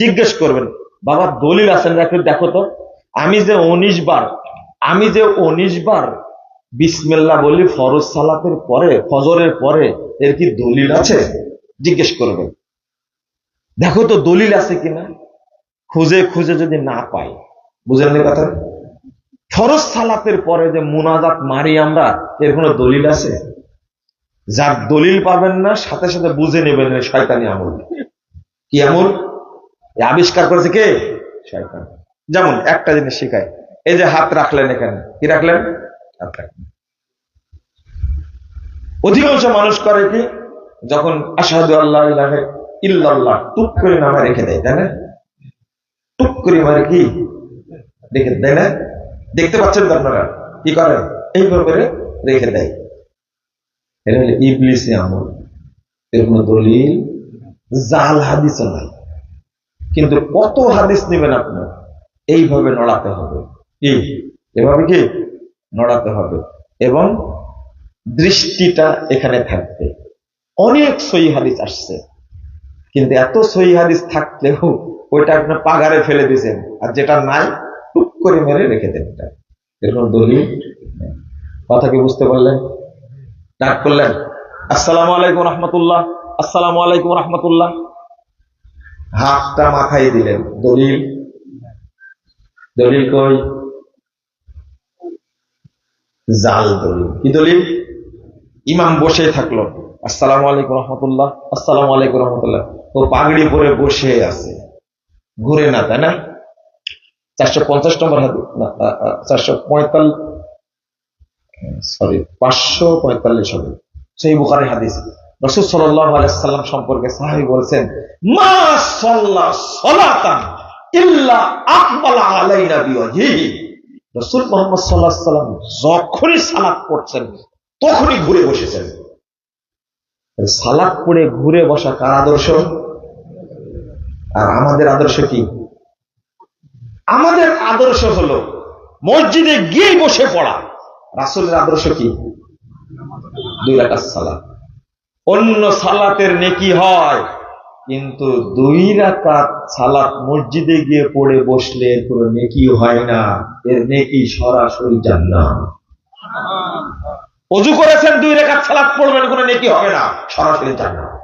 জিজ্ঞেস করবেন, বাবা, দলিল আছেন একটু দেখো তো। আমি যে উনিশ বার, আমি যে উনিশ বার বিসমিল্লা বলি ফরজ সালাতের পরে, ফজরের পরে, এর কি দলিল আছে? জিজ্ঞেস করবেন। দেখো তো দলিল আছে কিনা? খুঁজে খুঁজে যদি না পাই বুঝলেন কথা? ফরজ সালাতের পরে যে মুনাজাত মারি আমরা, এর কোনো দলিল আছে? যার দলিল পাবেন না, সাথে সাথে বুঝে নেবেন শয়তানি আমল। কি আমল? আবিষ্কার করেছে কে? যেমন একটা জিনিস শিখায় এই যে হাত রাখলেন এখানে, কি রাখলেন? অধিকাংশ মানুষ করে কি? যখন আসাদু আল্লাহ ইল্লাল্লাহ টুক করে নামে রেখে দেয় তাই না টুক করে মারে কি? রেখে দেয় না দেখতে পাচ্ছেন তো আপনারা? কি করে? এইভাবে রেখে দেয়। এটা হলো ইবলিসে আমল। এর কোনো দলিল? জাল হাদিস নাই। কিন্তু কত হাদিস নেবেন আপনার এইভাবে নড়াতে হবে। কি? এভাবে কি? নড়াতে হবে। এবং দৃষ্টিটা এখানে থাকবে। অনেক সই হাদিস আসছে। কিন্তু এত সই হাদিস থাকলেও ওইটা আপনার পাগারে ফেলে দিয়েছেন। আর যেটা নাই, টুক করে মেরে রেখে দেন এটা। এরকম দলিল কথা কি বুঝতে পারলেন? ডাক করলেন, আসসালামু আলাইকুম রহমতুল্লাহ। আসসালামু আলাইকুম রহমতুল্লাহ। হাতটা মাথায় দিলেন। দলিল? দলিল কই? জাল দলিল। কি দলিল? ইমাম বসে থাকল। আসসালামু আলাইকুম রহমতুল্লাহ। আসসালামু আলাইকুম রহমতুল্লাহ। ও পাগড়ি পরে বসে আছে। ঘুরে না, তাই না? চারশো পঞ্চাশ নম্বর চারশো পঁয়তাল্লিশ সরি, পাঁচশো পঁয়তাল্লিশ হবে। সেই বুখারের হাদিস। রসুল সাল্লাহ আলাইসাল্লাম সম্পর্কে সাহাবি বলছেন, মা সাল্লাহ সলাতান ইল্লা আকবালা রসুল মোহাম্মদ সাল্লাহ সাল্লাম যখনই তখনই ঘুরে বসেছেন। সালাদ ঘুরে বসা কার আদর্শ? আর আমাদের আদর্শ কি? আমাদের আদর্শ হলো মসজিদে গিয়ে বসে পড়া। রাসুলের আদর্শ কি? দুই রাকাত সালাত। অন্য সালাতের নেকি হয়। কিন্তু দুই রাকাত সালাত মসজিদে গিয়ে পড়ে বসলে কোনো নেকি হয় না। এর নেকি সরাসরি জান্নাত। অজু করেছেন দুই রেখাত সালাত পড়বেন, কোনো নেকি হবে না, সরাসরি জান্নাত।